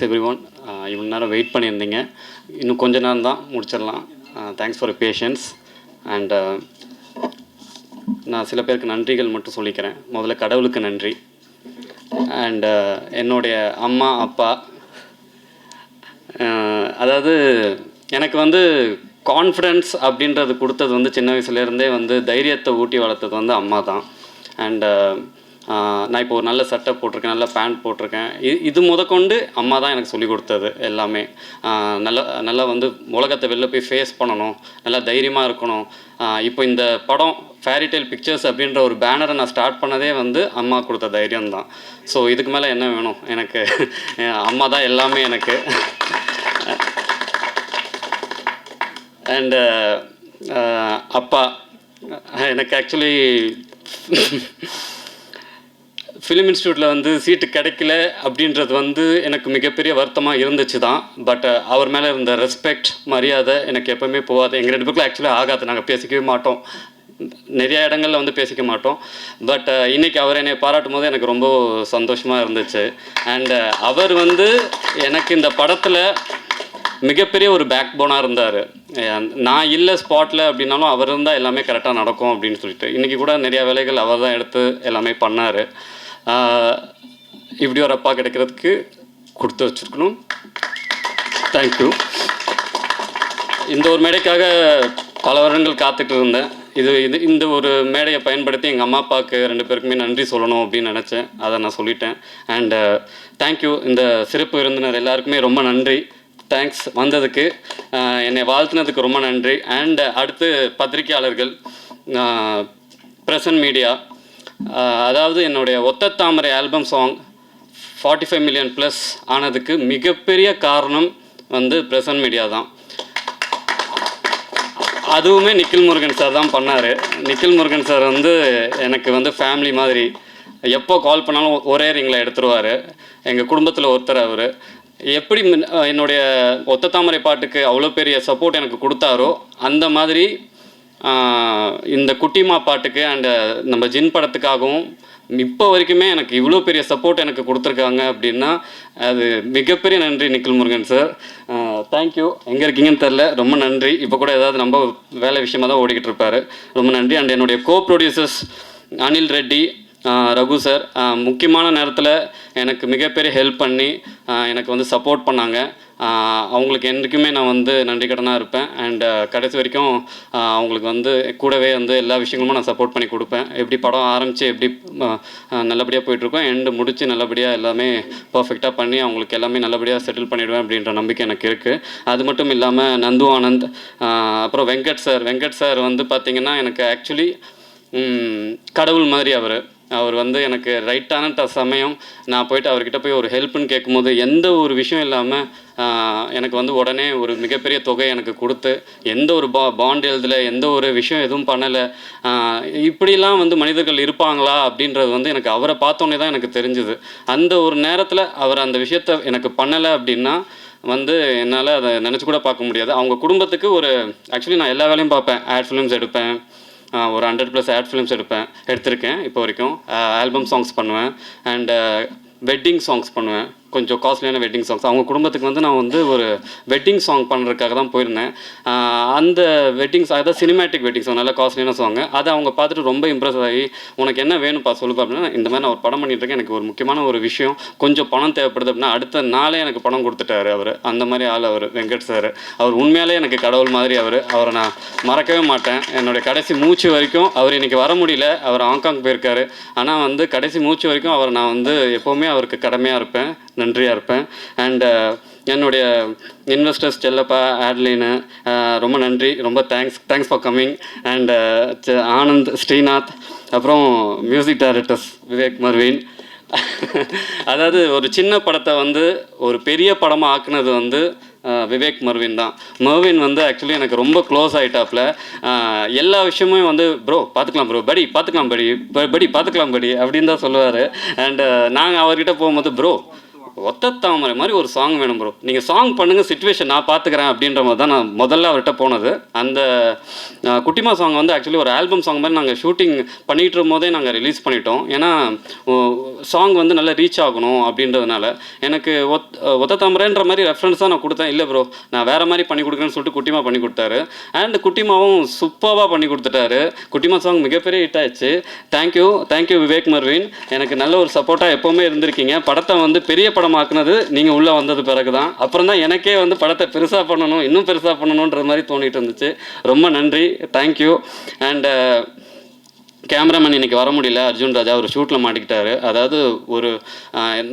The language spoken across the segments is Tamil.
தேங்க்ஸ் எவ்ரி ஒன் இவ்வளோ நேரம் வெயிட் பண்ணியிருந்தீங்க. இன்னும் கொஞ்ச நேரம் தான் முடிச்சிடலாம். தேங்க்ஸ் ஃபார் பேஷன்ஸ் அண்ட் நான் சில பேருக்கு நன்றிகள் மட்டும் சொல்லிக்கிறேன். முதல்ல கடவுளுக்கு நன்றி. அண்ட் என்னுடைய அம்மா அப்பா அதாவது எனக்கு வந்து கான்ஃபிடென்ஸ் அப்படின்றது கொடுத்தது வந்து சின்ன வயசுலேருந்தே வந்து தைரியத்தை ஊட்டி வளர்த்தது வந்து அம்மா தான் அண்டு நான் இப்போ ஒரு நல்ல சட்டை போட்டிருக்கேன் நல்ல பேண்ட் போட்டிருக்கேன். இது இது முதற்கொண்டு அம்மா தான் எனக்கு சொல்லிக் கொடுத்தது எல்லாமே. நல்லா நல்லா வந்து உலகத்தை வெளில போய் ஃபேஸ் பண்ணணும் நல்லா தைரியமாக இருக்கணும். இப்போ இந்த படம் ஃபேரிடெயில் பிக்சர்ஸ் அப்படின்ற ஒரு பேனரை நான் ஸ்டார்ட் பண்ணதே வந்து அம்மா கொடுத்த தைரியம் தான். ஸோ இதுக்கு மேலே என்ன வேணும்? எனக்கு அம்மா தான் எல்லாமே எனக்கு. அண்டு அப்பா எனக்கு ஆக்சுவலி ஃபிலிம் இன்ஸ்டியூட்டில் வந்து சீட்டு கிடைக்கல அப்படின்றது வந்து எனக்கு மிகப்பெரிய வருத்தமாக இருந்துச்சு தான் பட் அவர் மேலே இருந்த ரெஸ்பெக்ட் மரியாதை எனக்கு எப்போவுமே போகாது. எங்கள் ரெண்டு பேருக்குள்ள ஆக்சுவலாக ஆகாது. நாங்கள் பேசிக்கவே மாட்டோம். நிறைய இடங்கள்ல வந்து பேசிக்க மாட்டோம். பட் இன்றைக்கி அவர் என்னை பாராட்டும் போது எனக்கு ரொம்ப சந்தோஷமாக இருந்துச்சு. அண்டு அவர் வந்து எனக்கு இந்த படத்தில் மிகப்பெரிய ஒரு பேக் போனாக இருந்தார் நான் இல்லை ஸ்பாட்டில் அப்படின்னாலும் அவர் இருந்தால் எல்லாமே கரெக்டாக நடக்கும் அப்படின்னு சொல்லிட்டு. இன்றைக்கி கூட நிறையா வேலைகள் அவர் தான் எடுத்து எல்லாமே பண்ணார். இப்படி ஒரு அப்பா கிடைக்கிறதுக்கு கொடுத்து வச்சுருக்கணும். தேங்க்யூ இந்த ஒரு மேடைக்காக பல வருடங்கள் காத்துட்டு இருந்தேன். இது இது இந்த ஒரு மேடையை பயன்படுத்தி எங்கள் அம்மா அப்பாவுக்கு ரெண்டு பேருக்குமே நன்றி சொல்லணும் அப்படின்னு நினச்சேன். அதை நான் சொல்லிட்டேன். அண்டு தேங்க்யூ uh, இந்த சிறப்பு விருந்தினர் எல்லாருக்குமே ரொம்ப நன்றி. தேங்க்ஸ் வந்ததுக்கு என்னை வாழ்த்துனதுக்கு ரொம்ப நன்றி. அண்ட் அடுத்து பத்திரிகையாளர்கள் ப்ரெசன்ட் மீடியா அதாவது என்னுடைய Otha Thamarai album song forty five million plus ஆனதுக்கு மிகப்பெரிய காரணம் வந்து பிரசன்ட் மீடியா தான். அதுவுமே நிக்கில் முருகன் சார் தான் பண்ணார். நிக்கில் முருகன் சார் வந்து எனக்கு வந்து ஃபேமிலி மாதிரி. எப்போ கால் பண்ணாலும் ஒரே ரிங்கில் எடுத்துருவார். எங்கள் குடும்பத்தில் ஒருத்தர் அவர். எப்படி மின்- என்னுடைய ஒத்த தாமரை பாட்டுக்கு அவ்வளோ பெரிய சப்போர்ட் எனக்கு கொடுத்தாரோ அந்த மாதிரி இந்த குட்டிமா பாட்டுக்கு அண்டு நம்ம ஜின் படத்துக்காகவும் இப்போ வரைக்குமே எனக்கு இவ்வளோ பெரிய சப்போர்ட் எனக்கு கொடுத்துருக்காங்க அப்படின்னா அது மிகப்பெரிய நன்றி நிக்கில் முருகன் சார் தேங்க்யூ எங்கே இருக்கீங்கன்னு தெரில ரொம்ப நன்றி. இப்போ கூட ஏதாவது நம்ம வேலை விஷயமா தான் ஓடிக்கிட்டு இருப்பார். ரொம்ப நன்றி. அண்ட் என்னுடைய co producers Anil Reddy Raghu sir முக்கியமான நேரத்தில் எனக்கு மிகப்பெரிய ஹெல்ப் பண்ணி எனக்கு வந்து சப்போர்ட் பண்ணாங்க. அவங்களுக்கு என்றைக்குமே நான் வந்து நன்றி கடனாக இருப்பேன். அண்டு கடைசி வரைக்கும் அவங்களுக்கு வந்து கூடவே வந்து எல்லா விஷயங்களும் நான் சப்போர்ட் பண்ணி கொடுப்பேன். எப்படி படம் ஆரம்பித்து எப்படி நல்லபடியாக போயிட்டுருக்கோம். எண்டு முடித்து நல்லபடியாக எல்லாமே பர்ஃபெக்டாக பண்ணி அவங்களுக்கு எல்லாமே நல்லபடியாக செட்டில் பண்ணிடுவேன் அப்படின்ற நம்பிக்கை எனக்கு இருக்குது அது மட்டும் இல்லாமல் நந்து ஆனந்த் அப்புறம் வெங்கட் சார் வெங்கட் சார் வந்து பார்த்திங்கன்னா எனக்கு ஆக்சுவலி கடவுள் மாதிரி அவர். அவர் வந்து எனக்கு ரைட்டான ட சமயம் நான் போயிட்டு அவர்கிட்ட போய் ஒரு ஹெல்ப்னு கேட்கும்போது எந்த ஒரு விஷயம் இல்லாமல் எனக்கு வந்து உடனே ஒரு மிகப்பெரிய தொகை எனக்கு கொடுத்து எந்த ஒரு பா பாண்ட் எழுதலை எந்த ஒரு விஷயம் எதுவும் பண்ணலை இப்படிலாம் வந்து மனிதர்கள் இருப்பாங்களா அப்படின்றது வந்து எனக்கு அவரை பார்த்தோன்னே தான் எனக்கு தெரிஞ்சுது. அந்த ஒரு நேரத்தில் அவர் அந்த விஷயத்த எனக்கு பண்ணலை அப்படின்னா வந்து என்னால் அதை நினச்சி கூட பார்க்க முடியாது. அவங்க குடும்பத்துக்கு ஒரு ஆக்சுவலி நான் எல்லா வேலையும் பார்ப்பேன். ஆட் ஃபிலிம்ஸ் எடுப்பேன். ஒரு ஹண்ட்ரட் ப்ளஸ் ஆட் ஃபிலிம்ஸ் எடுப்பேன் எடுத்திருக்கேன் இப்போ வரைக்கும். ஆல்பம் சாங்ஸ் பண்ணுவேன் அண்டு வெட்டிங் சாங்ஸ் பண்ணுவேன். கொஞ்சம் காஸ்ட்லியான வெட்டிங் சாங்ஸ் அவங்க குடும்பத்துக்கு வந்து நான் வந்து ஒரு வெட்டிங் சாங் பண்ணுறதுக்காக தான் போயிருந்தேன். அந்த வெட்டிங் சாங் அதாவது சினிமேட்டிக் வெட்டிங் சாங் நல்லா காஸ்ட்லியான சாங் அதை அவங்க பார்த்துட்டு ரொம்ப இம்ப்ரெஸ் ஆகி உனக்கு என்ன வேணும்ப்பா சொல்லுப்பா அப்படின்னா இந்த மாதிரி நான் ஒரு படம் பண்ணிட்டு இருக்கேன் எனக்கு ஒரு முக்கியமான ஒரு விஷயம். கொஞ்சம் பணம் தேவைப்படுது அப்படின்னா அடுத்த நாளே எனக்கு பணம் கொடுத்துட்டாரு அவர். அந்த மாதிரி ஆள் அவர் வெங்கட் சார் அவர் உண்மையாலே எனக்கு கடவுள் மாதிரி அவர். அவரை நான் மறக்கவே மாட்டேன். என்னுடைய கடைசி மூச்சு வரைக்கும் அவர் இன்றைக்கி வர முடியல. அவர் ஹாங்காங் போயிருக்காரு. ஆனால் வந்து கடைசி மூச்சு வரைக்கும் அவர் நான் வந்து எப்போவுமே அவருக்கு கடமையாக இருப்பேன். நன்றியாக இருப்பேன். அண்டு uh, என்னுடைய இன்வெஸ்டர்ஸ் செல்லப்பா ஆட்லீனு uh, ரொம்ப நன்றி ரொம்ப thanks thanks for coming and Anand Srinath அப்புறம் மியூசிக் டைரக்டர்ஸ் விவேக் மர்வீன். அதாவது ஒரு சின்ன படத்தை வந்து ஒரு பெரிய படமாக ஆக்குனது வந்து uh, விவேக் மர்வின் தான். மர்வின் வந்து ஆக்சுவலி எனக்கு ரொம்ப க்ளோஸ் ஆகிட்டாப்புல எல்லா விஷயமும் வந்து ப்ரோ பார்த்துக்கலாம் ப்ரோ படி பார்த்துக்கலாம் படி படி பார்த்துக்கலாம் படி அப்படின்னு தான் சொல்லுவார். அண்டு நாங்கள் அவர்கிட்ட போகும்போது ப்ரோ ஒத்த தாமரை மாதிரி ஒரு சாங் வேணும் ப்ரோ நீங்கள் சாங் பண்ணுங்கள் சுச்சுவேஷன் நான் பார்த்துக்கிறேன் அப்படின்ற மாதிரி தான் நான் முதல்ல அவர்கிட்ட போனது. அந்த குட்டிமா சாங் வந்து ஆக்சுவலி ஒரு ஆல்பம் சாங் மாதிரி நாங்கள் ஷூட்டிங் பண்ணிகிட்டு இருக்கும்போதே நாங்கள் ரிலீஸ் பண்ணிட்டோம். ஏன்னா சாங் வந்து நல்லா ரீச் ஆகணும் அப்படின்றதுனால எனக்கு ஒத் ஒத்த தாமரைன்ற மாதிரி ரெஃபரன்ஸ் தான் நான் கொடுத்தேன். இல்லை ப்ரோ நான் வேறு மாதிரி பண்ணி கொடுக்குறேன்னு சொல்லிட்டு குட்டிமா பண்ணி கொடுத்தாரு. அண்ட் குட்டிமாவும் சூப்பராக பண்ணி கொடுத்துட்டாரு. குட்டிமா சாங் மிகப்பெரிய ஹிட் ஆயிடுச்சு. தேங்க்யூ தேங்க்யூ விவேக் மர்வின் எனக்கு நல்ல ஒரு சப்போர்ட்டாக எப்போவுமே இருந்திருக்கீங்க. படத்தை வந்து பெரிய படமாக்குனது நீங்கள் உள்ளே வந்தது பிறகு தான் அப்புறம் தான் எனக்கே வந்து படத்தை பெருசாக பண்ணணும் இன்னும் பெருசாக பண்ணணுன்ற மாதிரி தோணிட்டு இருந்துச்சு. ரொம்ப நன்றி. தேங்க்யூ அண்டு கேமராமேன் இன்றைக்கி வர முடியல. அர்ஜுன் ராஜா அவர் ஷூட்டில் மாட்டிக்கிட்டாரு. அதாவது ஒரு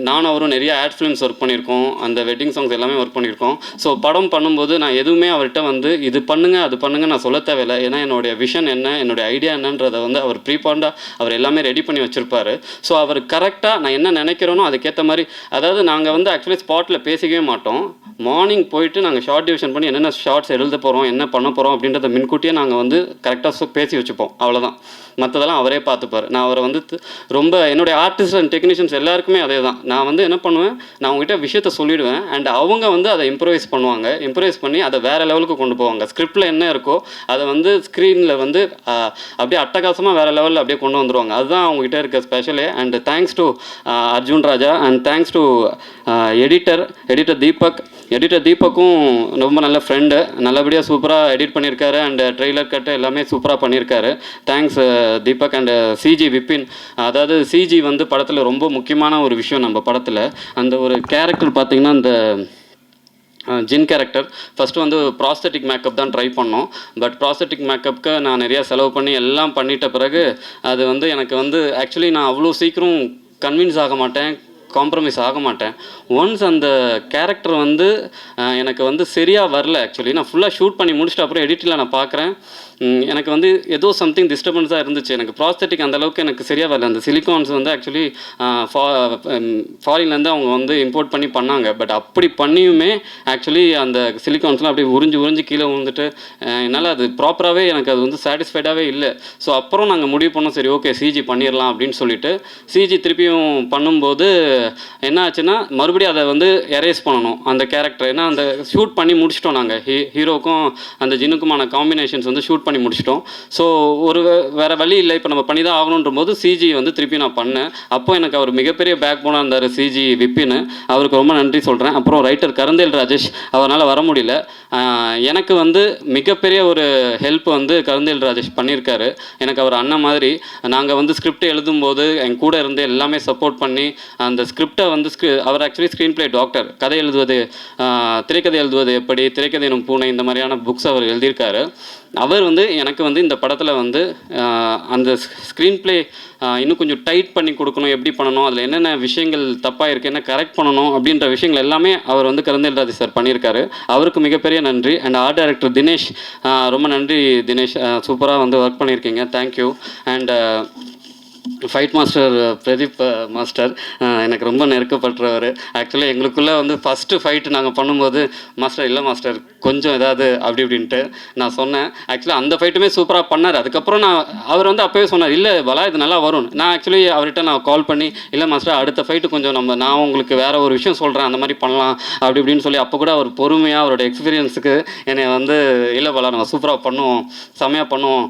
நானும் அவரும் நிறைய ஆட் ஃபிலிம்ஸ் ஒர்க் பண்ணியிருக்கோம். அந்த வெட்டிங் சாங்ஸ் எல்லாமே ஒர்க் பண்ணியிருக்கோம். ஸோ படம் பண்ணும்போது நான் எதுவுமே அவர்கிட்ட வந்து இது பண்ணுங்கள் அது பண்ணுங்கள் நான் சொல்ல தேவையில்லை. ஏன்னா என்னுடைய விஷன் என்ன என்னுடைய ஐடியா என்னன்றதை வந்து அவர் ப்ரீபாண்டாக அவர் எல்லாமே ரெடி பண்ணி வச்சுருப்பார். ஸோ அவர் கரெக்டாக நான் என்ன நினைக்கிறேனோ அதுக்கேற்ற மாதிரி அதாவது நாங்கள் வந்து ஆக்சுவலி ஸ்பாட்டில் பேசிக்கவே மாட்டோம். மார்னிங் போயிட்டு நாங்கள் ஷார்ட் டிவிஷன் பண்ணி என்னென்ன ஷார்ட்ஸ் எழுத போகிறோம் என்ன பண்ண போகிறோம் அப்படின்றத முன்கூட்டியே நாங்கள் வந்து கரெக்டாக பேசி வச்சுப்போம். அவ்வளோதான் மற்ற மற்றதெல்லாம் அவரே பார்த்துப்பார். நான் அவரை வந்து ரொம்ப என்னுடைய ஆர்டிஸ்ட் அண்ட் டெக்னீஷியன்ஸ் எல்லாருக்குமே அதே தான் நான் வந்து என்ன பண்ணுவேன்? நான் அவங்ககிட்ட விஷயத்த சொல்லிடுவேன். அண்ட் அவங்க வந்து அதை இம்ப்ரவைஸ் பண்ணுவாங்க. இம்ப்ரவைஸ் பண்ணி அதை வேறு லெவலுக்கு கொண்டு போவாங்க. ஸ்கிரிப்டில் என்ன இருக்கோ அதை வந்து ஸ்க்ரீனில் வந்து அப்படியே அட்டகாசமாக வேறு லெவலில் அப்படியே கொண்டு வந்துடுவாங்க அதுதான் அவங்ககிட்ட இருக்க ஸ்பெஷலே and thanks to Arjun Raja. And thanks to editor editor Deepak. Editor தீபக்கும் ரொம்ப நல்ல ஃப்ரெண்டு நல்லபடியாக சூப்பராக எடிட் பண்ணியிருக்காரு அண்ட் ட்ரெய்லர் கட்டு எல்லாமே சூப்பராக பண்ணியிருக்காரு thanks Deepak and CG Vipin அதாவது சிஜி வந்து படத்தில் ரொம்ப முக்கியமான ஒரு விஷயம் நம்ம படத்தில். அந்த ஒரு கேரக்டர் பார்த்திங்கன்னா அந்த ஜின் கேரக்டர் ஃபஸ்ட்டு வந்து ப்ராஸ்தட்டிக் மேக்கப் தான் ட்ரை பண்ணோம். பட் ப்ராஸ்தட்டிக் மேக்கப்புக்கு நான் நிறையா செலவு பண்ணி எல்லாம் பண்ணிட்ட பிறகு அது வந்து எனக்கு வந்து ஆக்சுவலி நான் அவ்வளோ சீக்கிரம் கன்வின்ஸ் ஆக மாட்டேன். காம்ப்ரமைஸ் ஆக மாட்டேன். ஒன்ஸ் அந்த கேரக்டர் வந்து எனக்கு வந்து சரியாக வரல ஆக்சுவலி நான் ஃபுல்லாக ஷூட் பண்ணி முடிச்சுட்டு அப்புறம் எடிட்டில் நான் பார்க்குறேன் எனக்கு வந்து ஏதோ சம்திங் டிஸ்டர்பன்ஸாக இருந்துச்சு. எனக்கு ப்ராஸ்தட்டிக் அந்த அளவுக்கு எனக்கு சரியாக வரல. அந்த சிலிகான்ஸ் வந்து ஆக்சுவலி ஃபாரின்லேருந்து அவங்க வந்து இம்போர்ட் பண்ணி பண்ணாங்க. பட் அப்படி பண்ணியுமே ஆக்சுவலி அந்த சிலிகான்ஸ்லாம் அப்படியே உறிஞ்சு உறிஞ்சு கீழே விழுந்துட்டு என்னால் அது ப்ராப்பராகவே எனக்கு அது வந்து சாட்டிஸ்ஃபைடாகவே இல்லை. ஸோ அப்புறம் நாங்கள் முடிவு பண்ணோம். சரி ஓகே சிஜி பண்ணிடலாம் அப்படின்னு சொல்லிட்டு சிஜி திருப்பியும் பண்ணும்போது என்ன ஆச்சுன்னா மறுபடியும் அதை வந்து எரேஸ் பண்ணணும். அந்த கேரக்டர் ஏன்னா அந்த ஷூட் பண்ணி முடிச்சிட்டோம் நாங்கள் ஹீ ஹீரோக்கும் அந்த ஜினுக்குமான காம்பினேஷன்ஸ் வந்து ஷூட் பண்ணி முடிச்சிட்டோம். ஸோ ஒரு வேறு வழி இல்லை. இப்போ நம்ம பண்ணி தான் ஆகணுன்ற போது சிஜி வந்து திருப்பி நான் பண்ணேன். அப்போ எனக்கு அவர் மிகப்பெரிய பேக் போனாக இருந்தார் சிஜி விப்பின்னு. அவருக்கு ரொம்ப நன்றி சொல்கிறேன் அப்புறம் ரைட்டர் கருந்தேல் ராஜேஷ் அவரால் வர முடியல. எனக்கு வந்து மிகப்பெரிய ஒரு ஹெல்ப் வந்து கருந்தேல் ராஜேஷ் பண்ணியிருக்காரு. எனக்கு அவர் அண்ணன் மாதிரி நாங்கள் வந்து ஸ்கிரிப்ட் எழுதும்போது என் கூட இருந்து எல்லாமே சப்போர்ட் பண்ணி அந்த ஸ்கிரிப்டை வந்து script- அவர் ஆக்சுவலி ஸ்க்ரீன் ப்ளே டாக்டர் கதை எழுதுவது திரைக்கதை எழுதுவது எப்படி திரைக்கதை எனும் பூனை இந்த மாதிரியான புக்ஸ் அவர் எழுதியிருக்காரு. அவர் வந்து எனக்கு வந்து இந்த படத்தில் வந்து அந்த ஸ்க்ரீன் ப்ளே இன்னும் கொஞ்சம் டைட் பண்ணி கொடுக்கணும் எப்படி பண்ணணும் அதில் என்னென்ன விஷயங்கள் தப்பாக இருக்குது என்ன கரெக்ட் பண்ணணும் அப்படின்ற விஷயங்கள் எல்லாமே அவர் வந்து கருந்தெல்ராஜ் சார் பண்ணியிருக்காரு. அவருக்கு மிகப்பெரிய நன்றி. அண்ட் ஆர்ட் டைரக்டர் தினேஷ் ரொம்ப நன்றி தினேஷ். சூப்பராக வந்து ஒர்க் பண்ணியிருக்கீங்க. Thank you and fight master Pradeep master எனக்கு ரொம்ப நெருக்கப்பட்டவர். ஆக்சுவலாக எங்களுக்குள்ளே வந்து ஃபஸ்ட்டு ஃபைட்டு நாங்கள் பண்ணும்போது மாஸ்டர் இல்லை மாஸ்டர் கொஞ்சம் ஏதாவது அப்படி இப்படின்ட்டு நான் சொன்னேன். ஆக்சுவலாக அந்த ஃபைட்டுமே சூப்பராக பண்ணார். அதுக்கப்புறம் நான் அவர் வந்து அப்போவே சொன்னார் இல்லை பலா இது நல்லா வரும் நான் ஆக்சுவலி அவர்கிட்ட நான் கால் பண்ணி இல்லை மாஸ்டர் அடுத்த ஃபைட்டு கொஞ்சம் நம்ம நான் உங்களுக்கு வேறு ஒரு விஷயம் சொல்கிறேன் அந்த மாதிரி பண்ணலாம். அப்படி இப்படின்னு சொல்லி அப்போ கூட அவர் பொறுமையாக அவரோட எக்ஸ்பீரியன்ஸுக்கு என்னை வந்து இல்லை பலா நம்ம சூப்பராக பண்ணுவோம். செம்மையாக பண்ணுவோம்.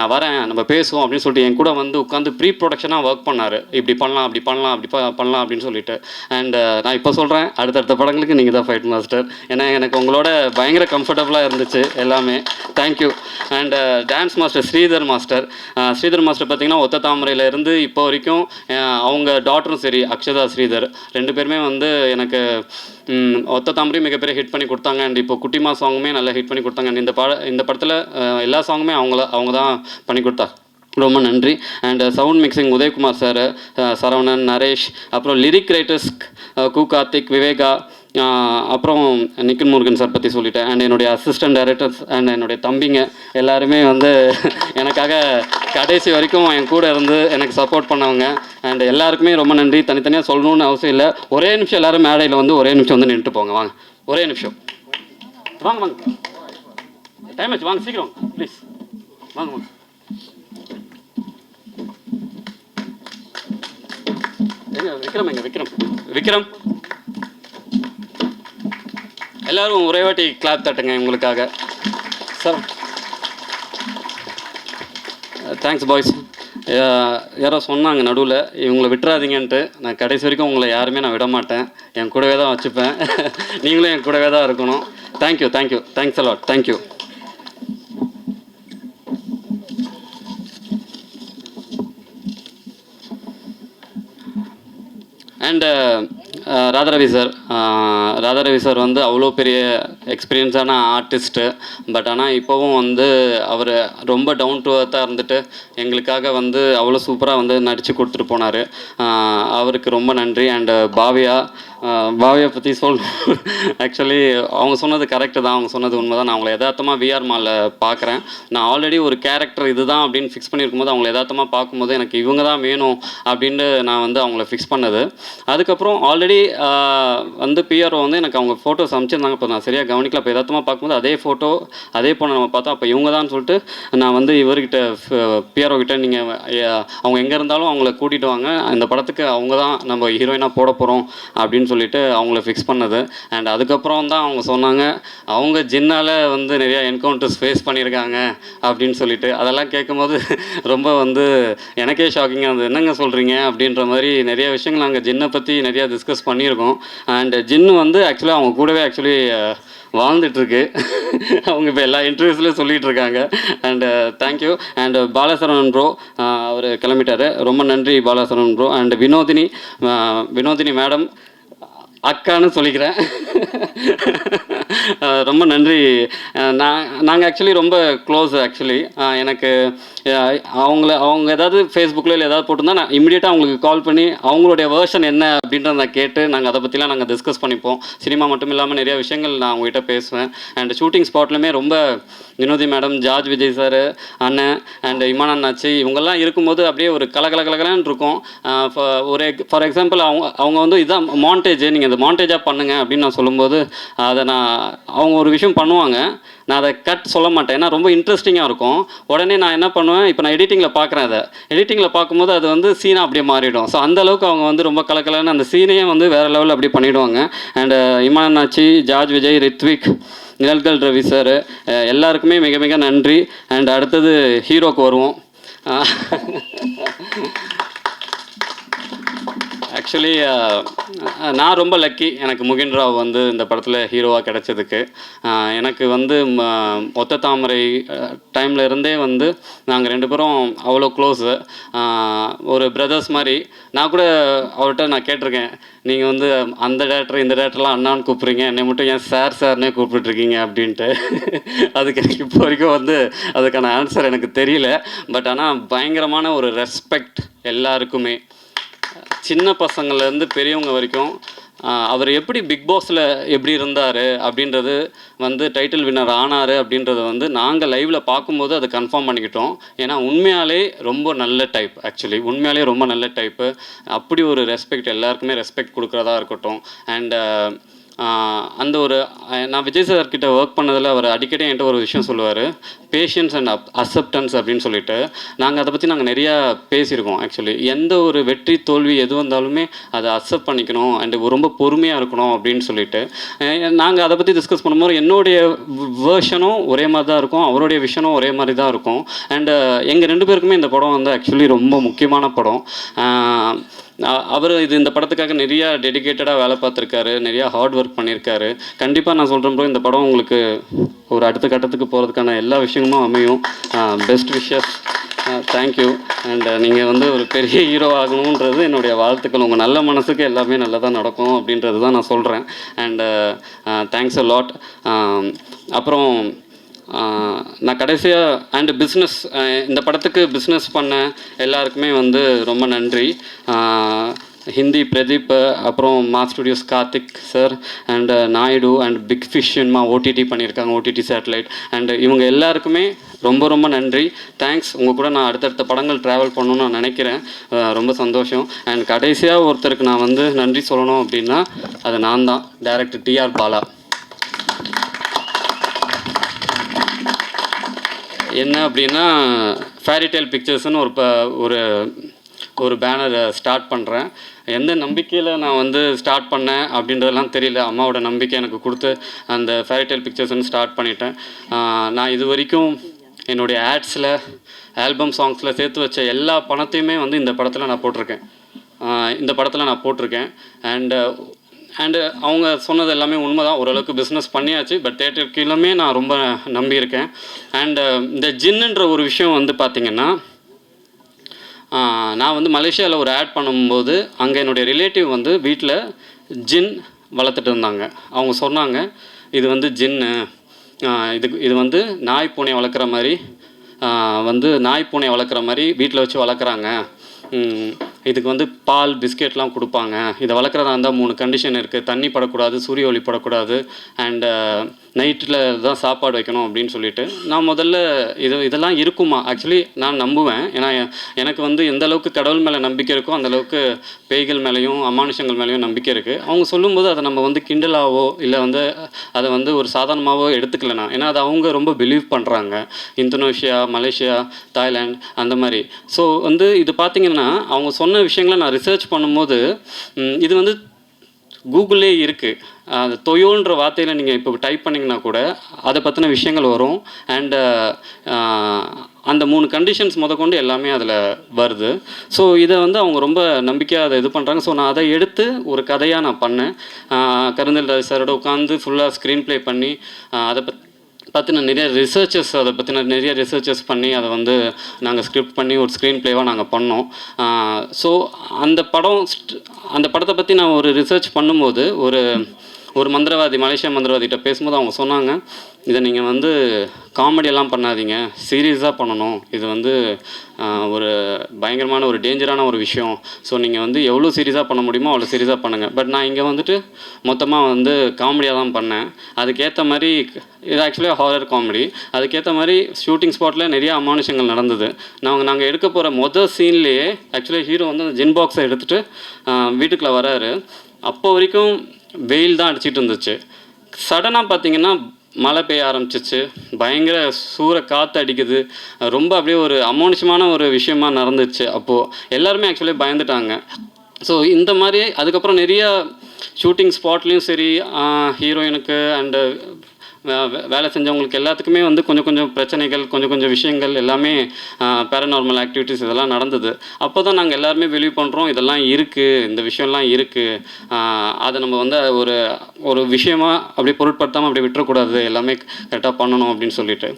நான் வரேன். நம்ம பேசுவோம். அப்படின்னு சொல்லிட்டு என் கூட வந்து உட்காந்து ப்ரீ ப்ரொடக்ஷனாக ஒர்க் பண்ணார். இப்படி பண்ணலாம் அப்படி பண்ணலாம் அப்படி பண்ணலாம் அப்படின்னு சொல்லிட்டு. அண்ட் uh, நான் இப்போ சொல்கிறேன் அடுத்தடுத்த படங்களுக்கு நீங்கள் தான் ஃபைட் மாஸ்டர் ஏன்னா எனக்கு உங்களோட பயங்கர கம்ஃபர்டபுளாக இருந்துச்சு எல்லாமே. Thank you and dance master Sridhar master uh, Sridhar master பார்த்தீங்கன்னா ஒத்த தாமரையிலேருந்து இப்போ வரைக்கும் uh, அவங்க டாட்டரும் சரி அக்ஷதா ஸ்ரீதர். ரெண்டு பேருமே வந்து எனக்கு ஒத்த தாமரையும் மிகப்பெரிய ஹிட் பண்ணி கொடுத்தாங்க. அண்ட் இப்போ குட்டிமா சாங்குமே நல்லா ஹிட் பண்ணி கொடுத்தாங்க. அண்ட் இந்த பட இந்த படத்தில் எல்லா சாங்குமே அவங்கள அவங்க தான் பண்ணி கொடுத்தா. ரொம்ப நன்றி. And sound mixing Udhayakumar sir uh, Saravanan Naresh அப்புறம் லிரிக் ரைட்டர்ஸ் uh, கு கார்த்திக் விவேகா uh, அப்புறம் நிக்கின் முருகன் சார் பற்றி சொல்லிட்டேன். அண்ட் என்னுடைய அசிஸ்டன்ட் டைரக்டர்ஸ் அண்ட் என்னுடைய தம்பிங்க எல்லாருமே வந்து எனக்காக கடைசி வரைக்கும் என் கூட இருந்து எனக்கு சப்போர்ட் பண்ணவங்க. அண்ட் எல்லாருக்குமே ரொம்ப நன்றி. தனித்தனியாக சொல்லணும்னு அவசியம் இல்லை. ஒரே நிமிஷம் எல்லாரும் மேடையில் வந்து ஒரே நிமிஷம் வந்து நின்றுட்டு போங்க. வாங்க. ஒரே நிமிஷம். வாங்க வாங்க. டைம் ஆச்சு. வாங்க சீக்கிரம். ப்ளீஸ் வாங்க வாங்க. விக்ரம் எங்க விக்ரம். விக்ரம். எல்லாரும் ஒரே வாட்டி கிளாப் தட்டுங்க உங்களுக்காக. சார் தேங்க்ஸ் பாய்ஸ் யாரோ சொன்னாங்க நடுவில் இவங்களை விட்டுறாதீங்கன்ட்டு. நான் கடைசி வரைக்கும் உங்களை யாருமே நான் விட மாட்டேன் என் கூடவே தான் வச்சுப்பேன். நீங்களும் என் கூடவே தான் இருக்கணும். Thank you thank you thanks a lot thank you and Radharavi sir Radharavi sir வந்து அவ்வளோ பெரிய எக்ஸ்பீரியன்ஸான ஆர்டிஸ்ட்டு பட் ஆனால் இப்போவும் வந்து அவர் ரொம்ப டவுன் டு அர்த்தாக இருந்துட்டு எங்களுக்காக வந்து அவ்வளோ சூப்பராக வந்து நடித்து கொடுத்துட்டு போனார். Uh, அவருக்கு ரொம்ப நன்றி. அண்டு uh, பாவியா பாவியை பற்றி சொல் ஆக்சுவலி அவங்க சொன்னது கரெக்டு தான். அவங்க சொன்னது உண்மை தான் நான் அவங்கள யதார்த்தமாக விஆர் மாலில் பார்க்குறேன் நான் ஆல்ரெடி ஒரு கேரக்டர் இதுதான் அப்படின்னு ஃபிக்ஸ் பண்ணியிருக்கும் போது அவங்கள யதார்த்தமாக பார்க்கும்போது எனக்கு இவங்க தான் வேணும் அப்படின்னு நான் வந்து அவங்கள ஃபிக்ஸ் பண்ணது. அதுக்கப்புறம் ஆல்ரெடி வந்து பிஆர்ஓ வந்து எனக்கு அவங்க ஃபோட்டோஸ் அமைச்சிருந்தாங்க இப்போ நான் சரியாக கவனிக்கல. இப்போ யதார்த்தமாக பார்க்கும்போது அதே ஃபோட்டோ அதே பொண்ணை நம்ம பார்த்தோம். அப்போ இவங்க தான் சொல்லிட்டு நான் வந்து இவர்கிட்ட பிஆர்ஓ கிட்ட நீங்கள் அவங்க எங்கே இருந்தாலும் அவங்கள கூட்டிகிட்டு வாங்க. இந்த படத்துக்கு அவங்க தான் நம்ம ஹீரோயினாக போட போகிறோம் அப்படின்னு சொல்லிட்டு அவங்கள ஃபிக்ஸ் பண்ணது. அண்ட் அதுக்கப்புறம் தான் அவங்க சொன்னாங்க அவங்க ஜின்னால் வந்து நிறையா என்கவுண்டர்ஸ் ஃபேஸ் பண்ணியிருக்காங்க அப்படின்னு சொல்லிட்டு. அதெல்லாம் கேட்கும்போது ரொம்ப வந்து எனக்கே ஷாக்கிங்காக இருந்தது. என்னங்க சொல்கிறீங்க அப்படின்ற மாதிரி நிறைய விஷயங்கள் நாங்கள் ஜின்னை பற்றி நிறையா டிஸ்கஸ் பண்ணியிருக்கோம். அண்ட் ஜின்னு வந்து ஆக்சுவலாக அவங்க கூடவே ஆக்சுவலி வாழ்ந்துட்டுருக்கு. அவங்க இப்போ எல்லா இன்டர்வியூஸ்லையும் சொல்லிகிட்டு இருக்காங்க and thank you and Balasaravanan bro அவர் கிளம்பிட்டார். ரொம்ப நன்றி Balasaravanan bro and Vinodhini Vinodhini madam அக்கான்னு சொல்லிக்கிறேன். ரொம்ப நன்றி. நான் நாங்கள் ஆக்சுவலி ரொம்ப க்ளோஸ் ஆக்சுவலி எனக்கு அவங்கள அவங்க ஏதாவது ஃபேஸ்புக்கில் இல்லை ஏதாவது போட்டிருந்தா நான் இமீடியட்டாக அவங்களுக்கு கால் பண்ணி அவங்களுடைய வேர்ஷன் என்ன அப்படின்றத நான் கேட்டு நாங்கள் அதை பற்றிலாம் நாங்கள் டிஸ்கஸ் பண்ணிப்போம். சினிமா மட்டும் இல்லாமல் நிறைய விஷயங்கள் நான் அவங்ககிட்ட பேசுவேன். அண்ட் ஷூட்டிங் ஸ்பாட்லையுமே ரொம்ப வினோதி மேடம் ஜார்ஜ் விஜய் சார் அண்ணன் அண்ட் இமான் அண்ணாச்சி இவங்கெல்லாம் இருக்கும்போது அப்படியே ஒரு கலகல கலகலன்னு இருக்கும் ஒரு ஃபார் எக்ஸாம்பிள் அவங்க அவங்க வந்து இதான் மாண்டேஜ் நீங்கள் இந்த மாண்டேஜாக பண்ணுங்க அப்படின்னு நான் சொல்லும்போது அதை நான் அவங்க ஒரு விஷயம் பண்ணுவாங்க. நான் அதை கட் சொல்ல மாட்டேன். ஏன்னா ரொம்ப இன்ட்ரெஸ்டிங்காக இருக்கும். உடனே நான் என்ன பண்ணுவேன்? இப்போ நான் எடிட்டிங்கில் பார்க்குறேன் அதை. எடிட்டிங்கில் பார்க்கும்போது அது வந்து சீனாக அப்படியே மாறிடும். ஸோ அந்த அளவுக்கு அவங்க வந்து ரொம்ப கலக்கலன்னு அந்த சீனையே வந்து வேறு லெவலில் அப்படியே பண்ணிவிடுவாங்க அண்ட் இமானாச்சி ஜார்ஜ் விஜய் ரித்விக் நிழல்கள் ரவி சார் எல்லாருக்குமே மிக மிக நன்றி. அண்ட் அடுத்தது ஹீரோக்கு வருவோம். ஆக்சுவலி uh, uh, நான் ரொம்ப லக்கி எனக்கு முகின் ராவ் வந்து இந்த படத்தில் ஹீரோவாக கிடைச்சதுக்கு. எனக்கு வந்து ம- ஒத்த தாமரை டைமில் இருந்தே வந்து நாங்கள் ரெண்டு பேரும் அவ்வளோ க்ளோஸு ஒரு பிரதர்ஸ் மாதிரி. நான் கூட அவர்கிட்ட நான் கேட்டிருக்கேன். நீங்கள் வந்து அந்த டேரக்டர் இந்த டேரக்டர்லாம் அண்ணான்னு கூப்பிட்றீங்க. என்னை மட்டும் ஏன் சார் சார்னே கூப்பிட்டுருக்கீங்க அப்படின்ட்டு. அதுக்கு எனக்கு இப்போ வரைக்கும் வந்து அதுக்கான ஆன்சர் எனக்கு தெரியல. பட் ஆனால் பயங்கரமான ஒரு ரெஸ்பெக்ட் எல்லாருக்குமே. சின்ன பசங்கள்லேருந்து பெரியவங்க வரைக்கும் அவர் எப்படி பிக் பாஸில் எப்படி இருந்தார் அப்படின்றது வந்து டைட்டில் வின்னர் ஆனார் அப்படின்றத வந்து நாங்கள் லைவில் பார்க்கும்போது அதை கன்ஃபார்ம் பண்ணிக்கிட்டோம். ஏன்னா உண்மையாலே ரொம்ப நல்ல டைப் ஆக்சுவலி உண்மையாலே ரொம்ப நல்ல டைப்பு அப்படி ஒரு ரெஸ்பெக்ட் எல்லாருக்குமே ரெஸ்பெக்ட் கொடுக்குறதா இருக்கட்டும். அண்ட் அந்த ஒரு நான் விஜய் சார் கிட்ட ஒர்க் பண்ணதில் அவர் அடிக்கடி என்கிட்ட ஒரு விஷயம் சொல்லுவார். பேஷன்ஸ் அண்ட் அப் அக்செப்டன்ஸ் அப்படின்னு சொல்லிட்டு. நாங்கள் அதை பற்றி நாங்கள் நிறையா பேசியிருக்கோம் ஆக்சுவலி எந்த ஒரு வெற்றி தோல்வி எது வந்தாலுமே அதை அக்செப்ட் பண்ணிக்கணும் அண்ட் ரொம்ப பொறுமையாக இருக்கணும் அப்படின்னு சொல்லிட்டு. நாங்கள் அதை பற்றி டிஸ்கஸ் பண்ணும்போது என்னுடைய வேர்ஷனும் ஒரே மாதிரி தான் இருக்கும் அவருடைய விஷனும் ஒரே மாதிரி தான் இருக்கும். அண்டு எங்கள் ரெண்டு பேருக்குமே இந்த படம் வந்து ஆக்சுவலி ரொம்ப முக்கியமான படம். அவர் இது இந்த படத்துக்காக நிறையா டெடிகேட்டடாக வேலை பார்த்துருக்காரு நிறையா ஹார்ட் ஒர்க் பண்ணியிருக்காரு. கண்டிப்பாக நான் சொல்கிறேன் ப்ரோ இந்த படம் உங்களுக்கு ஒரு அடுத்த கட்டத்துக்கு போகிறதுக்கான எல்லா விஷயங்களும் அமையும். பெஸ்ட் விஷஸ் தேங்க்யூ அண்ட் நீங்கள் வந்து ஒரு பெரிய ஹீரோ ஆகணுன்றது என்னுடைய வாழ்த்துக்கள். உங்கள் நல்ல மனசுக்கு எல்லாமே நல்லதாக நடக்கும் அப்படின்றது தான் நான் சொல்கிறேன் அண்டு தேங்க்ஸ் அ லாட் அப்புறம் நான் கடைசியாக அண்டு பிஸ்னஸ் இந்த படத்துக்கு பிஸ்னஸ் பண்ண எல்லாருக்குமே வந்து ரொம்ப நன்றி. ஹிந்தி பிரதீப் அப்புறம் Maa studios Karthik sir and Naidu and big ஃபிஷ்மா OTT பண்ணியிருக்காங்க ஓடிடி சேட்டலைட் அண்ட் இவங்க எல்லாருக்குமே ரொம்ப ரொம்ப நன்றி. தேங்க்ஸ் உங்கள் கூட நான் அடுத்தடுத்த படங்கள் ட்ராவல் பண்ணணும்னு நான் நினைக்கிறேன். ரொம்ப சந்தோஷம். அண்ட் கடைசியாக ஒருத்தருக்கு நான் வந்து நன்றி சொல்லணும் அப்படின்னா அது நான் தான் டேரக்டர் டிஆர் பாலா என்ன அப்படின்னா ஃபேரிடைல் பிக்சர்ஸ்னு ஒரு ப ஒரு ஒரு பேனரை ஸ்டார்ட் பண்ணுறேன் எந்த நம்பிக்கையில் நான் வந்து ஸ்டார்ட் பண்ணேன் அப்படின்றதெல்லாம் தெரியல. அம்மாவோட நம்பிக்கை எனக்கு கொடுத்து அந்த ஃபேரிடைல் பிக்சர்ஸ்னு ஸ்டார்ட் பண்ணிட்டேன். நான் இது வரைக்கும் என்னுடைய ஆட்ஸில் ஆல்பம் சாங்ஸில் சேர்த்து வச்ச எல்லா பணத்தையுமே வந்து இந்த படத்தில் நான் போட்டிருக்கேன். இந்த படத்தில் நான் போட்டிருக்கேன். அண்டு அண்டு uh, அவங்க சொன்னது எல்லாமே உண்மை தான் ஓரளவுக்கு பிஸ்னஸ் பண்ணியாச்சு. பட் தேட்டர் கீழமே நான் ரொம்ப நம்பியிருக்கேன். அண்டு uh, இந்த ஜின்னுன்ற ஒரு விஷயம் வந்து பார்த்திங்கன்னா நான் வந்து மலேசியாவில் ஒரு ஆட் பண்ணும்போது அங்கே என்னுடைய ரிலேட்டிவ் வந்து வீட்டில் ஜின் வளர்த்துட்டு இருந்தாங்க. அவங்க சொன்னாங்க இது வந்து ஜின்னு. இது இது வந்து நாய் பூனை வளர்க்குற மாதிரி வந்து நாய் பூனை வளர்க்குற மாதிரி வீட்டில் வச்சு வளர்க்குறாங்க. இதுக்கு வந்து பால் பிஸ்கெட்லாம் கொடுப்பாங்க. இதை வளர்க்குறதா இருந்தால் மூணு கண்டிஷன் இருக்குது தண்ணி படக்கூடாது சூரிய ஒளி படக்கூடாது. அண்டு நைட்டில் தான் சாப்பாடு வைக்கணும் அப்படின்னு சொல்லிட்டு நான் முதல்ல இது இதெல்லாம் இருக்குமா? ஆக்சுவலி நான் நம்புவேன். ஏன்னா எனக்கு வந்து எந்த அளவுக்கு கடவுள் மேலே நம்பிக்கை இருக்கோ அந்த அளவுக்கு பேய்கள் மேலேயும் அமானுஷங்கள் மேலேயும் நம்பிக்கை இருக்குது அவங்க சொல்லும்போது அதை நம்ம வந்து கிண்டலாவோ இல்லை வந்து அதை வந்து ஒரு சாதாரணமாகவோ எடுத்துக்கலனா ஏன்னா அதை அவங்க ரொம்ப பிலீவ் பண்ணுறாங்க இந்தோனேஷியா மலேசியா தாய்லாந்து அந்த மாதிரி. ஸோ வந்து இது பார்த்திங்கன்னா அவங்க சொன்ன விஷயங்களை நான் ரிசர்ச் பண்ணும்போது இது வந்து கூகுளே இருக்குது அந்த தொயோன்ற வார்த்தையில் நீங்கள் இப்போ டைப் பண்ணிங்கன்னா கூட அதை பற்றின விஷயங்கள் வரும். அண்டு அந்த மூணு கண்டிஷன்ஸ் முதற்கொண்டு எல்லாமே அதில் வருது. ஸோ இதை வந்து அவங்க ரொம்ப நம்பிக்கையாக அதை இது பண்ணுறாங்க ஸோ நான் அதை எடுத்து ஒரு கதையாக நான் பண்ணேன். கருந்தில் கருந்தல் சாரோட உட்காந்து ஃபுல்லாக ஸ்க்ரீன் ப்ளே பண்ணி அதை பற்றி பற்றின நிறைய ரிசர்ச்சஸ் அதை பற்றின நிறைய ரிசர்ச்சஸ் பண்ணி அதை வந்து நாங்கள் ஸ்கிரிப்ட் பண்ணி ஒரு ஸ்க்ரீன் ப்ளேவாக நாங்கள் பண்ணோம் ஸோ அந்த படம் அந்த படத்தை பற்றி நான் ஒரு ரிசர்ச் பண்ணும்போது ஒரு ஒரு மந்திரவாதி மலேசியா மந்திரவாதிகிட்ட பேசும்போது அவங்க சொன்னாங்க இதை நீங்கள் வந்து காமெடியெல்லாம் பண்ணாதீங்க. சீரியஸாக பண்ணணும். இது வந்து ஒரு பயங்கரமான ஒரு டேஞ்சரான ஒரு விஷயம். ஸோ நீங்கள் வந்து எவ்வளோ சீரியஸாக பண்ண முடியுமோ அவ்வளோ சீரியஸாக பண்ணுங்கள் பட் நான் இங்கே வந்துட்டு மொத்தமாக வந்து காமெடியாக தான் பண்ணேன். அதுக்கேற்ற மாதிரி இது ஆக்சுவலாக ஹாரர் காமெடி அதுக்கேற்ற மாதிரி ஷூட்டிங் ஸ்பாட்டில் நிறைய அமானுஷங்கள் நடந்தது. நாங்கள் நாங்கள் எடுக்க போகிற மொதல் சீன்லேயே ஆக்சுவலி ஹீரோ வந்து அந்த ஜின் பாக்ஸை எடுத்துகிட்டு வீட்டுக்குள்ளே வராரு. அப்போ வரைக்கும் வெயில் தான் அடிச்சிட்டு இருந்துச்சு. சடனாக பார்த்தீங்கன்னா மழை பெய்ய ஆரம்பிச்சிச்சு. பயங்கர சூற காற்று அடிக்குது. ரொம்ப அப்படியே ஒரு அமானுஷமான ஒரு விஷயமா நடந்துச்சு. அப்போது எல்லாருமே ஆக்சுவலி பயந்துட்டாங்க. ஸோ இந்த மாதிரி அதுக்கப்புறம் நிறைய ஷூட்டிங் ஸ்பாட்லேயும் சரி ஹீரோயினுக்கு அண்டு வேலை செஞ்சவங்களுக்கு எல்லாத்துக்குமே வந்து கொஞ்சம் கொஞ்சம் பிரச்சனைகள் கொஞ்சம் கொஞ்சம் விஷயங்கள் எல்லாமே பேரநார்மல் ஆக்டிவிட்டிஸ் இதெல்லாம் நடந்தது. அப்போ தான் நாங்கள் எல்லாருமே வெளியே பண்ணுறோம் இதெல்லாம் இருக்குது இந்த விஷயம்லாம் இருக்குது அதை நம்ம வந்து ஒரு ஒரு விஷயமா அப்படி பொருட்படுத்தாமல் அப்படி விட்டுறக்கூடாது எல்லாமே கரெக்டாக பண்ணணும் அப்படின்னு சொல்லிட்டு.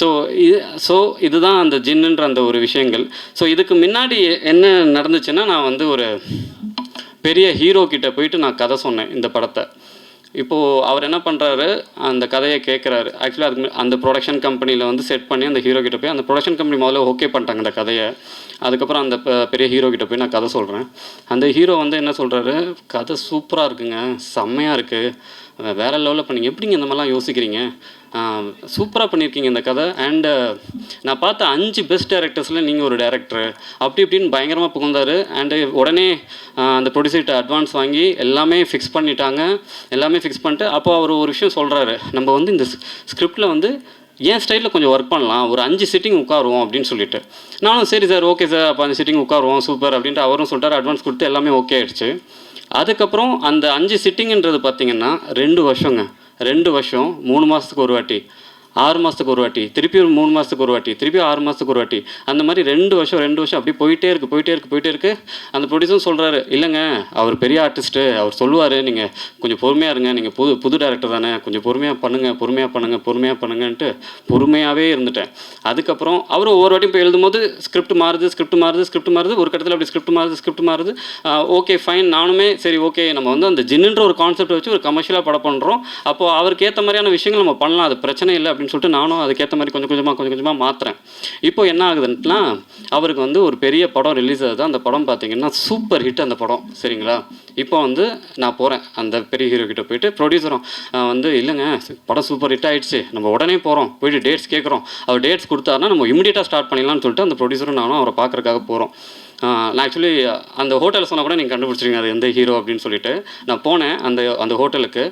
ஸோ இது ஸோ இதுதான் அந்த ஜின்னுன்ற அந்த ஒரு விஷயங்கள். ஸோ இதுக்கு முன்னாடி என்ன நடந்துச்சுன்னா நான் வந்து ஒரு பெரிய ஹீரோ கிட்ட போயிட்டு நான் கதை சொன்னேன் இந்த படத்தை. இப்போது அவர் என்ன பண்ணுறாரு அந்த கதையை கேட்குறாரு ஆக்சுவலி அதுக்கு அந்த ப்ரொடக்ஷன் கம்பெனியில் வந்து செட் பண்ணி அந்த ஹீரோ கிட்ட போய் அந்த ப்ரொடக்ஷன் கம்பெனி முதல்ல ஓகே பண்ணிட்டாங்க அந்த கதையை. அதுக்கப்புறம் அந்த பெரிய ஹீரோ கிட்ட போய் நான் கதை சொல்கிறேன் அந்த ஹீரோ வந்து என்ன சொல்கிறாரு கதை சூப்பராக இருக்குங்க. செம்மையாக இருக்குது வேறு லெவலில் பண்ணீங்க. எப்படிங்க இந்த மாதிரிலாம் யோசிக்கிறீங்க? சூப்பராக பண்ணியிருக்கீங்க இந்த கதை. அண்டு நான் பார்த்த அஞ்சு பெஸ்ட் டேரக்டர்ஸில் நீங்கள் ஒரு டேரக்டரு அப்படி இப்படின்னு பயங்கரமாக புகுந்தாரு. அண்டு உடனே அந்த ப்ரொடியூசர்கிட்ட அட்வான்ஸ் வாங்கி எல்லாமே ஃபிக்ஸ் பண்ணிட்டாங்க. எல்லாமே ஃபிக்ஸ் பண்ணிட்டு அப்போ அவர் ஒரு விஷயம் சொல்கிறாரு நம்ம வந்து இந்த ஸ்கிரிப்டில் வந்து என் ஸ்டைலில் கொஞ்சம் ஒர்க் பண்ணலாம்? ஒரு அஞ்சு சிட்டிங் உட்காருவோம் அப்படின்னு சொல்லிட்டு. நானும் சரி சார் ஓகே சார் அப்போ அஞ்சு சிட்டிங் உட்காருவோம் சூப்பர் அப்படின்ட்டு அவரும் சொல்லிட்டார். அட்வான்ஸ் கொடுத்து எல்லாமே ஓகே ஆயிடுச்சு. அதுக்கப்புறம் அந்த அஞ்சு சிட்டிங்கன்றது பார்த்தீங்கன்னா ரெண்டு வருஷங்க. ரெண்டு வருஷம் மூணு மாதத்துக்கு ஒரு வாட்டி. ஆறு மாதத்துக்கு ஒரு வாட்டி திருப்பி ஒரு மூணு மாதத்துக்கு ஒரு வாட்டி திருப்பி ஆறு மாதத்துக்கு ஒரு வாட்டி. அந்த மாதிரி ரெண்டு வருஷம் ரெண்டு வருஷம் அப்படியே போயிட்டே இருக்கு போயிட்டே இருக்கு போயிட்டே இருக்குது அந்த ப்ரொடியூசரும் சொல்கிறாரு இல்லைங்க அவர் பெரிய ஆர்டிஸ்ட்டு அவர் சொல்லுவார் நீங்கள் கொஞ்சம் பொறுமையாக இருங்க நீங்கள் புது புது டேரக்டர் தானே கொஞ்சம் பொறுமையாக பண்ணுங்கள் பொறுமையாக பண்ணுங்கள் பொறுமையாக பண்ணுங்கன்ட்டு பொறுமையாகவே இருந்துட்டேன். அதுக்கப்புறம் அவரும் ஒவ்வொரு வாட்டியும் போய் எழுதும்போது ஸ்கிரிப்ட் மாறுது ஸ்கிரிப்ட் மாறுது ஸ்கிரிப்ட் மாறுது. ஒரு கட்டத்தில் அப்படி ஸ்கிரிப்ட் மாறுது ஸ்கிரிப்ட் மாறுது. ஓகே ஃபைன் நானுமே சரி ஓகே நம்ம வந்து அந்த ஜின்னுன்ற ஒரு கான்செப்ட் வச்சு ஒரு கமர்ஷியலாக படம் பண்ணுறோம் அப்போது அவருக்கு ஏற்ற மாதிரியான விஷயங்கள் நம்ம பண்ணலாம் அது பிரச்சனை இல்லை. அப்படின்னு சொல்லிட்டு நானும் அதுக்கேற்ற மாதிரி கொஞ்சம் கொஞ்சமாக கொஞ்சம் கொஞ்சமாக மாற்றுறேன் இப்போ என்ன ஆகுதுன்னா அவருக்கு வந்து ஒரு பெரிய படம் ரிலீஸ் ஆகுது. அந்த படம் பார்த்தீங்கன்னா சூப்பர் ஹிட் அந்த படம். சரிங்களா? இப்போ வந்து நான் போகிறேன் அந்த பெரிய ஹீரோ கிட்ட போயிட்டு ப்ரொடியூசரும் வந்து இல்லைங்க படம் சூப்பர் ஹிட் ஆகிடுச்சு நம்ம உடனே போகிறோம் போயிட்டு டேட்ஸ் கேட்குறோம் அவர் டேட்ஸ் கொடுத்தாருன்னா நம்ம இமீடியட்டாக ஸ்டார்ட் பண்ணிடலாம்னு சொல்லிட்டு அந்த ப்ரொடியூசரும் நானும் அவரை பார்க்கறதுக்காக போகிறோம் நான் ஆக்சுவலி அந்த ஹோட்டல் சொன்னால் கூட நீங்கள் கண்டுபிடிச்சிருங்க அது எந்த ஹீரோ அப்படின்னு சொல்லிட்டு. நான் போனேன். அந்த அந்த ஹோட்டலுக்கு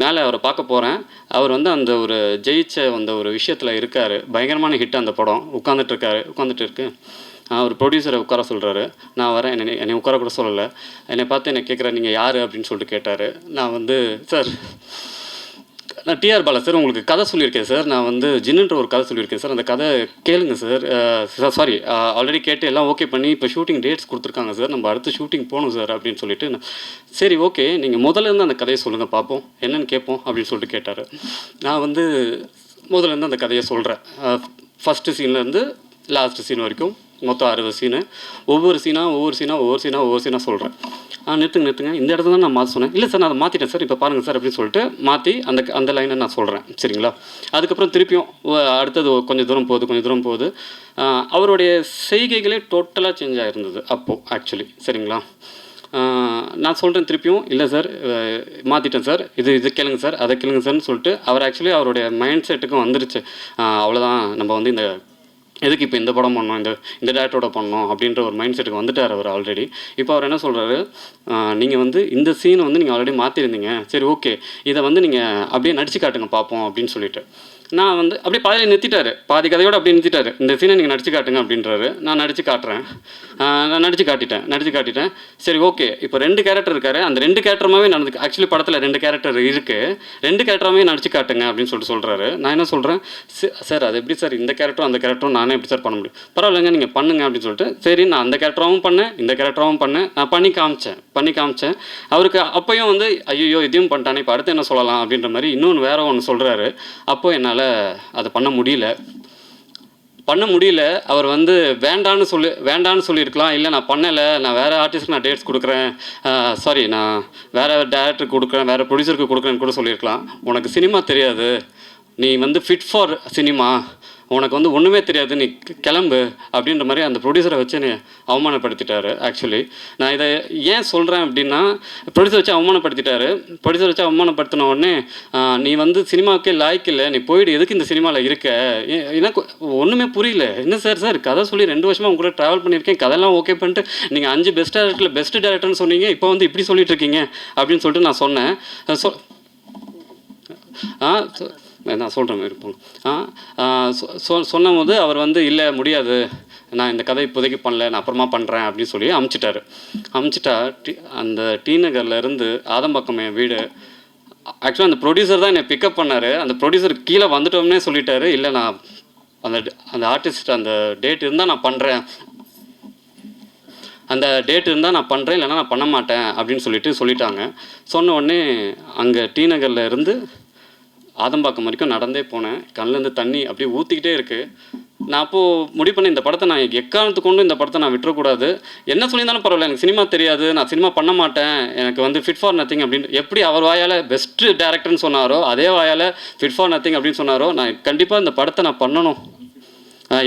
மேலே அவரை பார்க்க போகிறேன் அவர் வந்து அந்த ஒரு ஜெயிச்ச அந்த ஒரு விஷயத்தில் இருக்கார். பயங்கரமான ஹிட் அந்த படம். உட்காந்துட்ருக்காரு உட்காந்துட்டு இருக்கு அவர் ப்ரொடியூசரை உட்கார சொல்கிறாரு நான் வரேன். என்னை என்னை உட்கார கூட சொல்லலை. என்னை பார்த்து என்னை கேட்குறேன் நீங்கள் யார்? அப்படின்னு சொல்லிட்டு கேட்டார். நான் வந்து சார் நான் டிஆர் பாலா சார் உங்களுக்கு கதை சொல்லியிருக்கேன் சார். நான் வந்து ஜின்னுன்ற ஒரு கதை சொல்லியிருக்கேன் சார். அந்த கதை கேளுங்க சார். சாரி ஆல்ரெடி கேட்டு எல்லாம் ஓகே பண்ணி இப்போ ஷூட்டிங் டேட்ஸ் கொடுத்துருக்காங்க சார். நம்ம அடுத்து ஷூட்டிங் போகணும் சார் அப்படின்னு சொல்லிட்டு நான் சரி ஓகே நீங்கள் முதல்ல இருந்து அந்த கதையை சொல்லுங்கள் பார்ப்போம் என்னன்னு கேட்போம் அப்படின்னு சொல்லிட்டு கேட்டார். நான் வந்து முதல்ல இருந்து அந்த கதையை சொல்கிறேன் ஃபஸ்ட்டு சீன்லேருந்து லாஸ்ட் சீன் வரைக்கும் மொத்தம் அறுபது சீனு ஒவ்வொரு சீனாக ஒவ்வொரு சீனாக ஒவ்வொரு சீனாக ஒவ்வொரு சீனாக சொல்கிறேன் ஆ நிறுத்துங்க நிறுத்துங்க. இந்த இடத்துல தான் நான் மாற்ற சொன்னேன். இல்லை சார் நான் அதை மாற்றிட்டேன் சார். இப்போ பாருங்கள் சார் அப்படின்னு சொல்லிட்டு மாற்றி அந்த அந்த லைனை நான் சொல்கிறேன் சரிங்களா? அதுக்கப்புறம் திருப்பியும் அடுத்தது கொஞ்சம் தூரம் போகுது கொஞ்சம் தூரம் போகுது. அவருடைய செய்கைகளே டோட்டலாக சேஞ்ச் ஆகிருந்தது அப்போது ஆக்சுவலி சரிங்களா? நான் சொல்கிறேன் திருப்பியும். இல்லை சார் மாற்றிட்டேன் சார். இது இது கேளுங்க சார் அதை கேளுங்க சார்னு சொல்லிட்டு அவர் ஆக்சுவலி அவருடைய மைண்ட் செட்டுக்கும் வந்துருச்சு. அவ்வளோதான் நம்ம வந்து இந்த எதுக்கு இப்போ இந்த படம் பண்ணோம்? இந்த இந்த டேரக்டரோட பண்ணோம்? அப்படின்ற ஒரு மைண்ட் செட்டுக்கு வந்துட்டார் அவர் ஆல்ரெடி இப்போ அவர் என்ன சொல்கிறாரு நீங்கள் வந்து இந்த சீனை வந்து நீங்கள் ஆல்ரெடி மாற்றிருந்தீங்க சரி ஓகே இதை வந்து நீங்கள் அப்படியே நடிச்சு காட்டுங்க பார்ப்போம் அப்படின்னு சொல்லிட்டு. நான் வந்து அப்படியே பாதியில் நிறுத்திட்டாரு. பாதி கதையோடு அப்படியே நிறுத்திட்டாரு. இந்த சீனை நீங்கள் நடிச்சு காட்டுங்க அப்படின்றாரு. நான் நடிச்சு காட்டுறேன். நான் நடிச்சு காட்டிட்டேன். நடிச்சு காட்டிட்டேன். சரி ஓகே. இப்போ ரெண்டு கேரக்டர் இருக்காரு. அந்த ரெண்டு கேரக்டருமாவே நடந்து ஆக்சுவலி படத்தில் ரெண்டு கேரக்டர் இருக்குது ரெண்டு கேரக்டருமே நடிச்சு காட்டுங்க அப்படின்னு சொல்லிட்டு சொல்கிறாரு நான் என்ன சொல்கிறேன் சார் அது எப்படி சார்? இந்த கேரக்டரும் அந்த கேரக்டரும் நானே எப்படி சார் பண்ண முடியும்? பரவாயில்லைங்க நீங்கள் பண்ணுங்க அப்படின்னு சொல்லிட்டு சரி நான் அந்த கேரக்டராகவும் பண்ணேன் இந்த கேரக்டராகவும் பண்ணேன். நான் பண்ணி காமிச்சேன். பண்ணி காமிச்சேன். அவருக்கு அப்பையும் வந்து ஐயோ இதையும் பண்ணிட்டானே இப்போ அடுத்து என்ன சொல்லலாம் அப்படின்ற மாதிரி இன்னொன்று வேற ஒன்று சொல்கிறாரு அப்போ என்னால் அதை பண்ண முடியல. பண்ண முடியல. அவர் வந்து வேண்டான்னு சொல்லி வேண்டான்னு சொல்லியிருக்கலாம். இல்லை நான் பண்ணலை. நான் வேறு ஆர்டிஸ்ட்க்கு நான் டேட்ஸ் கொடுக்குறேன். சாரி நான் வேறு டேரக்டருக்கு கொடுக்குறேன். வேறு ப்ரொடியூசருக்கு கொடுக்குறேன்னு கூட சொல்லியிருக்கலாம். உனக்கு சினிமா தெரியாது. நீ வந்து ஃபிட் ஃபார் சினிமா உனக்கு வந்து ஒன்றுமே தெரியாது நீ கிளம்பு அப்படின்ற மாதிரி அந்த ப்ரொடியூசரை வச்சு என்னை அவமானப்படுத்திட்டாரு ஆக்சுவலி நான் இதை ஏன் சொல்கிறேன் அப்படின்னா ப்ரொடியூசர் வச்சு அவமானப்படுத்திட்டாரு. ப்ரொடியூசர் வச்சு அவமானப்படுத்தின உடனே நீ வந்து சினிமாவுக்கே லாய்க்கு இல்லை நீ போயிடு எதுக்கு இந்த சினிமாவில் இருக்க? ஏ- எனக்கு ஒன்றுமே புரியல. என்ன சார் சார் கதை சொல்லி ரெண்டு வருஷமாக உங்க கூட ட்ராவல் பண்ணியிருக்கேன் கதையெல்லாம் ஓகே பண்ணிட்டு நீங்கள் அஞ்சு பெஸ்ட் டேரக்டரில் பெஸ்ட் டேரக்டர்னு சொன்னீங்க இப்போ வந்து இப்படி சொல்லிட்டு இருக்கீங்க அப்படின்னு சொல்லிட்டு நான் சொன்னேன். சொ ஆ சொ- நான் சொல்கிறேன் இருப்போம் சொ- சொ சொன்னும் போது அவர் வந்து இல்லை முடியாது. நான் இந்த கதை இப்போதைக்கு பண்ணல. நான் அப்புறமா பண்ணுறேன் அப்படின்னு சொல்லி அமுச்சிட்டாரு. அமுச்சிட்டா டி அந்த டி நகர்லேருந்து ஆதம்பாக்கம் என் வீடு ஆக்சுவலாக அந்த ப்ரொடியூசர் தான் என்னை பிக்கப் பண்ணார். அந்த ப்ரொடியூசர் கீழே வந்துட்டோம்னே சொல்லிட்டாரு. இல்லை நான் அந்த அந்த ஆர்டிஸ்ட் அந்த டேட் இருந்தால் நான் பண்ணுறேன் அந்த டேட் இருந்தால் நான் பண்ணுறேன் இல்லைன்னா நான் பண்ண மாட்டேன் அப்படின்னு சொல்லிட்டு சொல்லிட்டாங்க. சொன்ன உடனே அங்கே டி நகரில் இருந்து ஆதம்பாக்கம் வரைக்கும் நடந்தே போனேன். கண்ணுலேருந்து தண்ணி அப்படியே ஊற்றிக்கிட்டே இருக்குது நான் அப்போது முடிவு பண்ண இந்த படத்தை நான் எக்காரணத்து கொண்டு இந்த படத்தை நான் விட்டுறக்கூடாது. என்ன சொல்லியிருந்தாலும் பரவாயில்ல எனக்கு சினிமா தெரியாது நான் சினிமா பண்ண மாட்டேன். எனக்கு வந்து ஃபிட் ஃபார் நத்திங் அப்படின்னு எப்படி அவர் வாயால் பெஸ்ட்டு டேரக்டர்னு சொன்னாரோ அதே வாயால் ஃபிட் ஃபார் நத்திங் அப்படின்னு சொன்னாரோ நான் கண்டிப்பாக இந்த படத்தை நான் பண்ணணும்.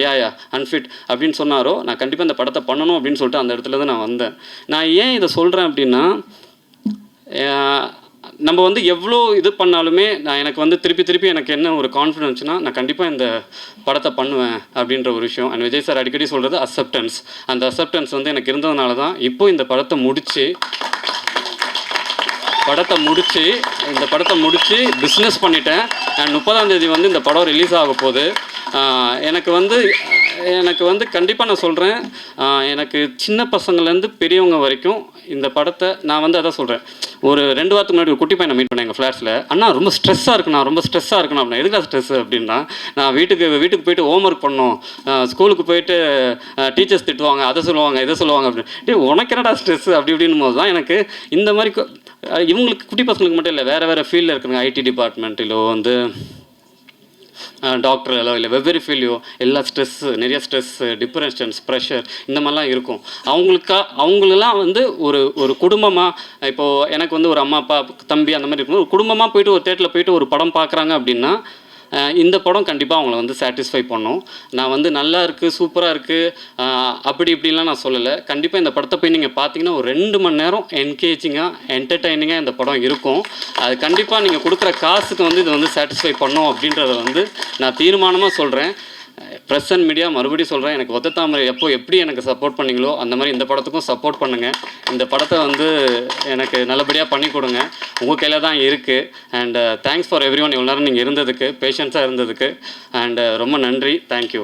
யா யா அன்ஃபிட் அப்படின்னு சொன்னாரோ நான் கண்டிப்பாக இந்த படத்தை பண்ணணும் அப்படின்னு சொல்லிட்டு அந்த இடத்துல தான் நான் வந்தேன். நான் ஏன் இதை சொல்கிறேன் அப்படின்னா நம்ம வந்து எவ்வளோ இது பண்ணாலுமே நான் எனக்கு வந்து திருப்பி திருப்பி எனக்கு என்ன ஒரு கான்ஃபிடென்ஸ்னா நான் கண்டிப்பாக இந்த படத்தை பண்ணுவேன் அப்படின்ற ஒரு விஷயம். அண்ட் விஜய் சார் அடிக்கடி சொல்கிறது அக்செப்டன்ஸ் அந்த அக்செப்டன்ஸ் வந்து எனக்கு இருந்ததுனால தான் இப்போ இந்த படத்தை முடித்து படத்தை முடித்து இந்த படத்தை முடித்து பிஸ்னஸ் பண்ணிட்டேன். அண்ட் முப்பதாம் தேதி வந்து இந்த படம் ரிலீஸ் ஆக போகுது. எனக்கு வந்து எனக்கு வந்து கண்டிப்பாக நான் சொல்கிறேன் எனக்கு சின்ன பசங்கள்லேருந்து பெரியவங்க வரைக்கும் இந்த படத்தை நான் வந்து அதான் சொல்கிறேன் ஒரு ரெண்டு வாரத்துக்கு முன்னாடி ஒரு குட்டி பையனை மீட் பண்ணேன் எங்கள் ஃப்ளாட்ஸில் அண்ணா ரொம்ப ஸ்ட்ரெஸ்ஸாக இருக்குண்ணா ரொம்ப ஸ்ட்ரெஸ்ஸாக இருக்கணும் அப்படின்னா எதுக்காக ஸ்ட்ரெஸ் அப்படின்னா நான் வீட்டுக்கு வீட்டுக்கு போயிட்டு ஹோம் ஒர்க் பண்ணோம் ஸ்கூலுக்கு போயிட்டு டீச்சர்ஸ் திட்டுவாங்க அதை சொல்லுவாங்க இதை சொல்லுவாங்க அப்படின்னு. உனக்கு என்னடா ஸ்ட்ரெஸ் அப்படி இப்படின்னு போது தான் எனக்கு இந்த மாதிரி இவங்களுக்கு குட்டி பசங்களுக்கு மட்டும் இல்லை வேறு வேறு ஃபீல்டில் இருக்குங்க ஐடி டிபார்ட்மெண்ட்டிலோ வந்து டாக்டர்களோ இல்லை வெவ்வேறு ஃபீல்டையோ எல்லா ஸ்ட்ரெஸ்ஸு நிறைய ஸ்ட்ரெஸ்ஸு டிப்ரெஷன்ஸ் ப்ரெஷர் இந்த மாதிரிலாம் இருக்கும். அவங்களுக்கா அவங்களெல்லாம் வந்து ஒரு ஒரு குடும்பமாக இப்போது எனக்கு வந்து ஒரு அம்மா அப்பா தம்பி அந்த மாதிரி இருக்கும் ஒரு குடும்பமாக போயிட்டு ஒரு தேட்டரில் போயிட்டு ஒரு படம் பார்க்குறாங்க அப்படின்னா இந்த படம் கண்டிப்பாக அவங்கள வந்து சாட்டிஸ்ஃபை பண்ணும். நான் வந்து நல்லா இருக்குது சூப்பராக இருக்குது அப்படி இப்படிலாம் நான் சொல்லலை. கண்டிப்பாக இந்த படத்தை போய் நீங்கள் பார்த்தீங்கன்னா ஒரு ரெண்டு மணி நேரம் என்கேஜிங்காக என்டர்டைனிங்காக இந்த படம் இருக்கும். அது கண்டிப்பாக நீங்கள் கொடுக்குற காசுக்கு வந்து இது வந்து சாட்டிஸ்ஃபை பண்ணும் அப்படின்றத வந்து நான் தீர்மானமாக சொல்கிறேன் ப்ரெஸ் அண்ட் மீடியா மறுபடியும் சொல்கிறேன் எனக்கு ஒத்த தாமரை எப்போ எப்படி எனக்கு சப்போர்ட் பண்ணீங்களோ அந்த மாதிரி இந்த படத்துக்கும் சப்போர்ட் பண்ணுங்கள் இந்த படத்தை வந்து எனக்கு நல்லபடியாக பண்ணி கொடுங்க. உங்கள் கையில் தான் இருக்குது and thanks for everyone இவ்வளோ நேரம் நீங்கள் இருந்ததுக்கு பேஷன்ஸாக இருந்ததுக்கு. அண்ட் uh, ரொம்ப நன்றி. தேங்க்யூ